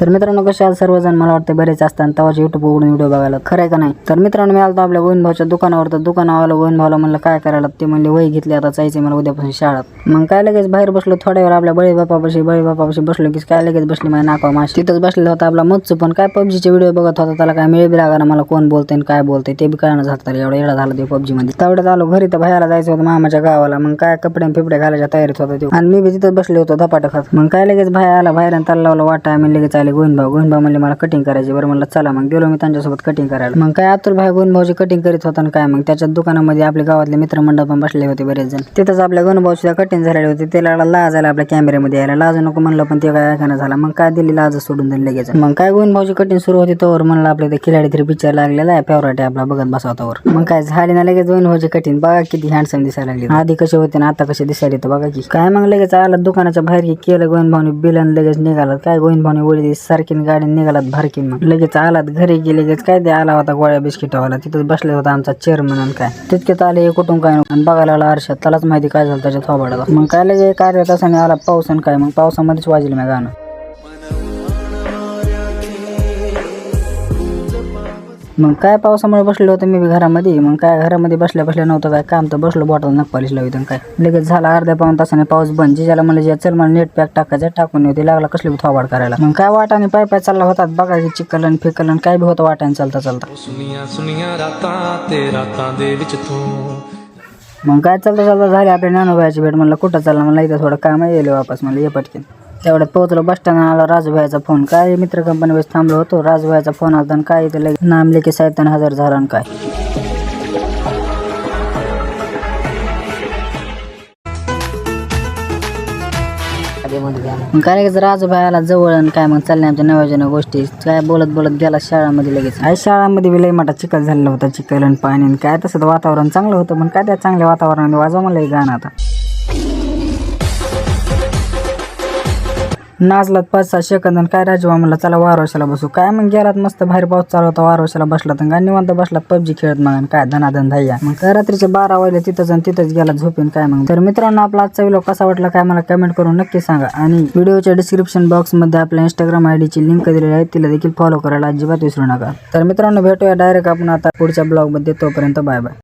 तर मित्रांनो कसे आज सर्वजण? मला वाटतं बरेच असतात तेव्हाच युट्यूब उघडून व्हिडिओ बघायला खरं का नाही? तर मित्रांनो मी आलो आपल्या वहीन भाऊच्या दुकानावर. तर दुकानावाला वहीन भाऊला म्हणलं काय करायला? ते म्हणले वही घेतली आता जायचे मला उद्यापासून शाळेत. मग काय लगेच बाहेर बसलो थोड्या वेळ आपल्या बळी बापापाशी बळी बापापाशी बसलो की काय लगेच बसली माझ्या नाका माशी. तिथंच बसलेला होता आपला मच्छू पण. काय पबजीचे व्हिडिओ बघत होता त्याला काय मिळे बी लागा मला कोण बोलतंय आणि काय बोलते ते बी कळणं झालं तर एवढा झाला ते पबजी मध्ये. तेवढ्यात आलो घरी तर बाहेरला जायचं होतं मामाच्या गावाला. मग काय कपडे आणि फिपडे घालायच्या तयारीत होता ते. आणि मी बी तिथं बसले होतो धपाट खात मग काय लगेच बाहेर आला बाहेर आणि त्याला लावलं वाटा. मी लगेच आले गोविंद भाऊ गोविंद भाऊ म्हणले मला कटिंग करायची बरं म्हणलं चला मग गेलो मी त्यांच्यासोबत कटिंग करायला. मग काय अतुल भाई गोविंद भाऊची कटिंग करीत होता काय मग त्याच्या दुकानामध्ये आपल्या गावातले मित्रमंडळ पण बसले होते बरेच जण तिथंच आपल्या गोविंद भाऊ सुद्धा कटिंग झालेले होते. त्याला लाज आला आपल्या कॅमेऱ्यामध्ये यायला. लाज नको म्हणलं पण ते काय ऐकायला झाला. मग काय दिली लाज सोडून दिली लगेच. मग काय गोविंद भाऊची कटिंग सुरू होती तोवर म्हणलं आपल्या ते खिलाडी तरी पिक्चर लागलेला आहे फेवरेट आहे आपला बघत बसावतावर मग काय झाली ना लगेच गोविंद भाऊची कटिंग बघा किती हँडसम दिसायला लागली. आधी कसे होते ना आता कसे दिसायला येतं बघा की. काय मग लगेच आला दुकानाच्या बाहेर की केलं गोविंद भाऊनी बिलन लगेच निघाला. काय गोविंद भाऊनी वळी सारखीन गाडी निघालात भारकी मग. लगेच आलात घरी गेले लगेच काय ते आला होता गोळ्या बिस्किटावाला तिथंच बसले होता आमचा चेअरमन म्हणून काय. तितक्यात आले कुठून काय आणि बघायला आला आरशात त्यालाच माहिती काय झालं त्याच्या थोबाडाला. मग काय लगे कार्य तासाने आला पाऊस आणि काय. मग पावसामध्येच वाजलं मी गाणं. मग काय पावसामुळे बसलो होतो मी घरामध्ये? मग काय घरामध्ये बसल्या बसल्या नव्हतं काय? काम तर बसलो बॉटल नकपालीस लावित काय? लगेच झाला अर्ध्या पाऊन तासाने पाऊस बंद. जे म्हणलं जे चल मला नेट पॅक टाकायचं टाकून होते लागला कसली थोबाड करायला. मग काय वाटाने पाय पाय चालला होता बघा की चिकलन फिकलन काय बी होतं वाटाने चालता चालता. मग काय चालता चालता झाले आपल्या नानूबाईची भेट. म्हणलं कुठं चालला? मला इथं थोडं काम येईल वापस. म्हणलं हे पटकन. तेवढ्यात पोहोचलो बस स्टँड आला राजूभाईचा फोन. काय मित्र कंपनी बस थांबलो होतो. राजूभाईचा फोन आला आणि काय इथे लगेच नाम साहेब हजर झाला काय. काय लगेच राजूभाई आला जवळ आणि काय मग चालले आमच्या नव्या गोष्टी. काय बोलत बोलत गेला शाळामध्ये लगेच. आई शाळामध्ये विलय लई मोठा चिखल झालेला होता. चिखल आणि पाणी आणि काय तसं तर वातावरण चांगलं होतं पण काय त्या चांगल्या वातावरणाने वाजवा मला गाणं आता. नाचलात पाच सहा सेकंद काय राजू म्हणला चला वारवशाला बसू. काय मग गेलात मस्त बाहेर पाऊस चालू होता वारवशाला बसला तर काय निवांत बसलात पबजी खेळत मग काय धनाधन धाय्या. मग काय रात्रीचे बारा वाजले तिथंच आणि तिथंच गेला झोपेन काय मग? तर मित्रांनो आपला आजचा व्हिडिओ कसा वाटला काय मला कमेंट करून नक्की सांगा. आणि व्हिडिओच्या डिस्क्रिप्शन बॉक्समध्ये आपल्या इंस्टाग्राम आयडीची लिंक दिलेली आहे तिला देखील फॉलो करायला अजिबात विसरू नका. तर मित्रांनो भेटूया डायरेक्ट आपण आता पुढच्या ब्लॉगमध्ये तोपर्यंत बाय बाय